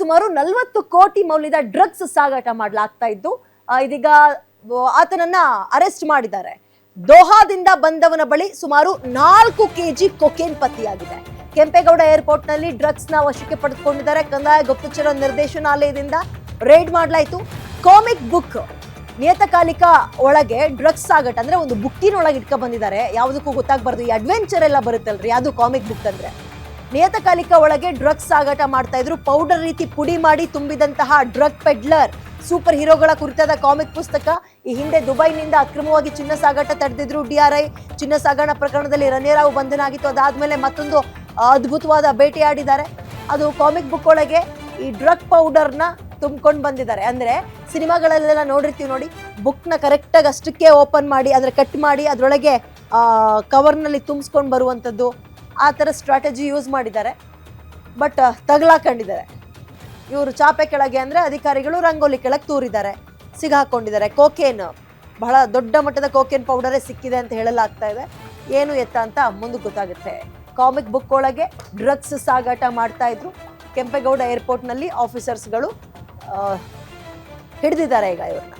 ಸುಮಾರು ನಲವತ್ತು ಕೋಟಿ ಮೌಲ್ಯದ ಡ್ರಗ್ಸ್ ಸಾಗಾಟ ಮಾಡಲಾಗ್ತಾ ಇದ್ದು ಇದೀಗ ಆತನನ್ನ ಅರೆಸ್ಟ್ ಮಾಡಿದ್ದಾರೆ. ದೋಹಾದಿಂದ ಬಂದವನ ಬಳಿ ಸುಮಾರು ನಾಲ್ಕು ಕೆಜಿ ಕೊಕೇನ್ ಪತ್ತೆಯಾಗಿದೆ. ಕೆಂಪೇಗೌಡ ಏರ್ಪೋರ್ಟ್ನಲ್ಲಿ ಡ್ರಗ್ಸ್ನ ವಶಕ್ಕೆ ಪಡೆದುಕೊಂಡಿದ್ದಾರೆ. ಕಂದಾಯ ಗುಪ್ತಚರ ನಿರ್ದೇಶನಾಲಯದಿಂದ ರೇಡ್ ಮಾಡಲಾಯಿತು. ಕಾಮಿಕ್ ಬುಕ್ ನಿಯತಕಾಲಿಕ ಒಳಗೆ ಡ್ರಗ್ಸ್ ಸಾಗಾಟ ಅಂದ್ರೆ ಒಂದು ಬುಕ್ಕಿನ ಒಳಗೆ ಇಟ್ಕೊ ಬಂದಿದ್ದಾರೆ. ಯಾವುದಕ್ಕೂ ಗೊತ್ತಾಗ್ಬಾರ್ದು. ಈ ಅಡ್ವೆಂಚರ್ ಎಲ್ಲ ಬರುತ್ತಲ್ರಿ? ಅದು ಕಾಮಿಕ್ ಬುಕ್ ಅಂದ್ರೆ. ನಿಯತಕಾಲಿಕ ಒಳಗೆ ಡ್ರಗ್ಸ್ ಸಾಗಾಟ ಮಾಡ್ತಾ ಇದ್ರು. ಪೌಡರ್ ರೀತಿ ಪುಡಿ ಮಾಡಿ ತುಂಬಿದಂತಹ ಡ್ರಗ್ ಪೆಡ್ಲರ್, ಸೂಪರ್ ಹೀರೋಗಳ ಕುರಿತಾದ ಕಾಮಿಕ್ ಪುಸ್ತಕ. ಈ ಹಿಂದೆ ದುಬೈನಿಂದ ಅಕ್ರಮವಾಗಿ ಚಿನ್ನ ಸಾಗಾಟ ತಡೆದಿದ್ರು ಡಿಆರ್ಐ ಚಿನ್ನ ಸಾಗಾಣ ಪ್ರಕರಣದಲ್ಲಿ ರನೇರಾವ್ ಬಂಧನ ಆಗಿತ್ತು ಅದಾದ್ಮೇಲೆ ಮತ್ತೊಂದು ಅದ್ಭುತವಾದ ಬೇಟೆಯಾಡಿದ್ದಾರೆ ಅದು ಕಾಮಿಕ್ ಬುಕ್ ಒಳಗೆ ಈ ಡ್ರಗ್ ಪೌಡರ್ನ ತುಂಬ್ಕೊಂಡು ಬಂದಿದ್ದಾರೆ. ಅಂದರೆ ಸಿನಿಮಾಗಳಲ್ಲೆಲ್ಲ ನೋಡಿರ್ತೀವಿ ನೋಡಿ, ಬುಕ್ನ ಕರೆಕ್ಟಾಗಿ ಅಷ್ಟಕ್ಕೆ ಓಪನ್ ಮಾಡಿ, ಅದ್ರ ಕಟ್ ಮಾಡಿ, ಅದರೊಳಗೆ ಕವರ್ನಲ್ಲಿ ತುಂಬಿಸ್ಕೊಂಡು ಬರುವಂಥದ್ದು ಆ ಥರ ಸ್ಟ್ರಾಟಜಿ ಯೂಸ್ ಮಾಡಿದ್ದಾರೆ. ಬಟ್ ತಗಲಾಕೊಂಡಿದ್ದಾರೆ. ಇವರು ಚಾಪೆ ಕೆಳಗೆ ಅಂದರೆ ಅಧಿಕಾರಿಗಳು ರಂಗೋಲಿ ಕೆಳಗೆ ತೂರಿದ್ದಾರೆ. ಸಿಗಾಕೊಂಡಿದ್ದಾರೆ ಕೋಕೇನ್ ಬಹಳ ದೊಡ್ಡ ಮಟ್ಟದ ಕೋಕೇನ್ ಪೌಡರೇ ಸಿಕ್ಕಿದೆ ಅಂತ ಹೇಳಲಾಗ್ತಾ ಇದೆ. ಏನು ಎತ್ತ ಅಂತ ಮುಂದೆ ಗೊತ್ತಾಗುತ್ತೆ. ಕಾಮಿಕ್ ಬುಕ್ ಒಳಗೆ ಡ್ರಗ್ಸ್ ಸಾಗಾಟ ಮಾಡ್ತಾ ಇದ್ರು. ಕೆಂಪೇಗೌಡ ಏರ್ಪೋರ್ಟ್ನಲ್ಲಿ ಆಫೀಸರ್ಸ್ಗಳು ಹಿಡಿದಿದ್ದಾರೆ ಈಗ ಇವ್ರನ್ನ.